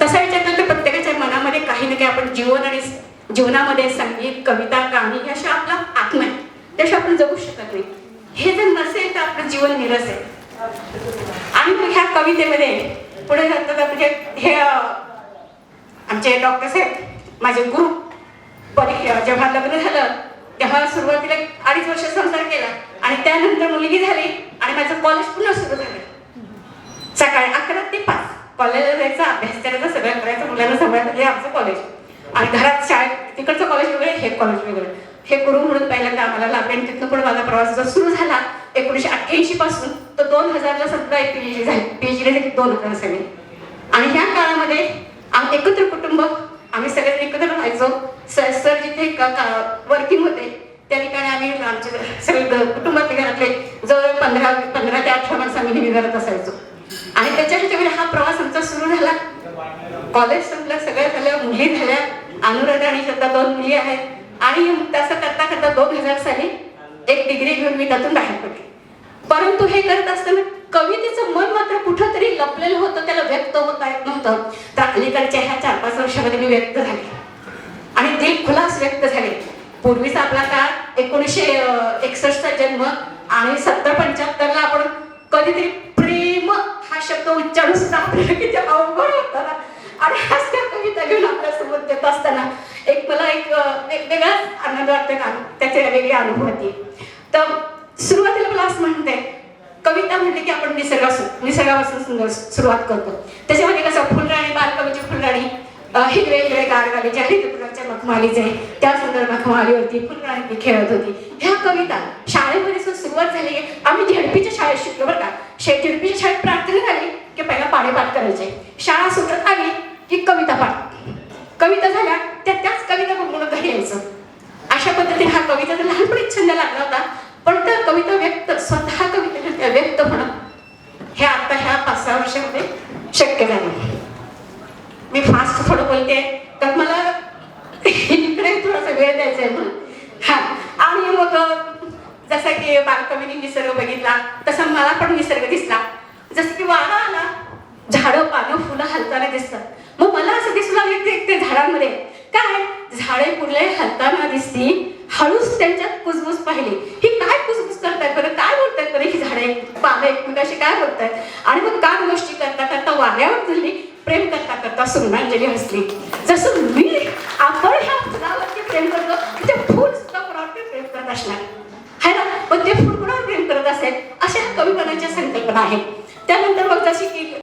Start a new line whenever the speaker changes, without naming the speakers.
तसा विचार केला तर प्रत्येकाच्या मनामध्ये काही ना काही आपण जीवन आणि जीवनामध्ये संगीत कविता गाणी अशा आपला आत्मा आहे त्याशी आपण जगू शकत नाही. हे जर नसेल तर आपलं जीवन निरस आहे. आणि मग ह्या कवितेमध्ये पुढे जातात म्हणजे हे आमचे डॉक्टर साहेब माझे गुरु जेव्हा लग्न झालं तेव्हा सुरुवातीला अडीच वर्ष संसार केला. आणि त्यानंतर मुलगी झाली आणि माझं कॉलेज पुन्हा सुरू झालं सकाळी अकरा ते पाच कॉलेजला जायचं अभ्यास करायचा सगळं करायचं मुलांना सांभाळायचं. हे आमचं कॉलेज आणि घरात शाळेत तिकडचं कॉलेज वेगळं हे कॉलेज वेगळं. हे गुरु म्हणून पहिल्यांदा आम्हाला लागले आणि तिथनं पण माझा प्रवास जर सुरू झाला एकोणीशे अठ्ठ्याऐंशी पासून तर दोन हजारला सतरा पी एच डी झाली. पी एच डी झाली दोन हजार साली आणि ह्या काळामध्ये आम्ही एकत्र कुटुंब आम्ही सगळे एकत्र राहायचो. सर सर जिथे वर्किंग होते त्या ठिकाणी आम्ही आमचे सगळे ग- कुटुंबातले घरातले जवळ पंधरा पंधरा ते अठरा माणसं आम्ही नेहमी घरात असायचो. आणि त्याच्या हा प्रवास आमचा सुरू झाला. कॉलेज संपलं सगळ्या झाल्या मुली झाल्या. अनुराधा आणि स्वतः दोन मुली आहेत. आणि तसं करता करता दोन हजार साली एक डिग्री घेऊन मी त्यातून बाहेर पडले. परंतु हे करत असताना कवितेचं मन मात्र कुठंतरी लपलेलं होतं त्याला व्यक्त होता येत नव्हतं. तर अलीकडच्या ह्या चार पाच वर्षामध्ये मी व्यक्त झाले. आणि ते खुलास व्यक्त झाले. पूर्वीचा आपला काळ एकोणीसशे एकसष्टचा जन्म आणि सत्तर पंच्याहत्तरला आपण कधीतरी प्रेम हा शब्द उच्चारून सुद्धा आपल्याला किती आणि हाच त्या कविता घेऊन आपल्या देत असताना एक मला एक वेगळाच आनंद वाटतो ना त्याची वेगळी अनुभूती तर सुरुवातीला मला असं म्हणते कविता म्हटली की आपण निसर्गापासून निसर्गापासून सुंदर सुरुवात करतो. त्याच्यामध्ये कसं फुलराणी बालकवीची फुलराणी हिरवे हिरवे हिरवे गार गालीचे मखमाली जे त्या सुंदर मखमालीवरती फुलराणी ती खेळत होती. ह्या कविता शाळेमध्ये सुद्धा सुरुवात झाली की आम्ही झेडपीच्या शाळेत शिकलो बरं का. झेडपीच्या शाळेत प्रार्थना झाली की पहिला पाडेपाठ करायचे. शाळा सुटत आली की कविता पाठ. कविता झाल्या त्या त्याच कविता गुणगुणत घरी यायचं. अशा पद्धतीने हा कविता लहानपणीच छंद लागला होता पण त्या कविता व्यक्त स्वतः कविता व्यक्त होणं हे आता ह्या पाच सहा वर्षामध्ये शक्य झालं. मी फास्ट थोडं बोलते तर मला इकडे थोडासा वेळ द्यायचा आहे म्हणून. हा आणि मग जसं की बालकवीने निसर्ग बघितला तसा मला पण निसर्ग दिसला. जसं की वारा आला झाडं पानं फुलं हलताना दिसतात. ते झाडांमध्ये. काय? झाडे पुरले हलताना दिसती. हळूच त्यांच्यात कुजबुज पाहिली. ही काय कुजबुज करताय बरं? काय बोलतायत बरं ही झाडे? पानं एकमेकाशी काय बोलतायत? आणि मग काय गोष्टी करता करता वाऱ्यावर झाली प्रेम करता करता सुगंधांजली हसली. जसं मी आपण ह्या फुलावरती प्रेम करतो ते फुल सुद्धा कोणावरती प्रेम करत असणार. है ना? पण ते फुल कोणावर प्रेम करत असेल? अशा ह्या कविपणाच्या संकल्पना आहेत. त्यानंतर मग जशी की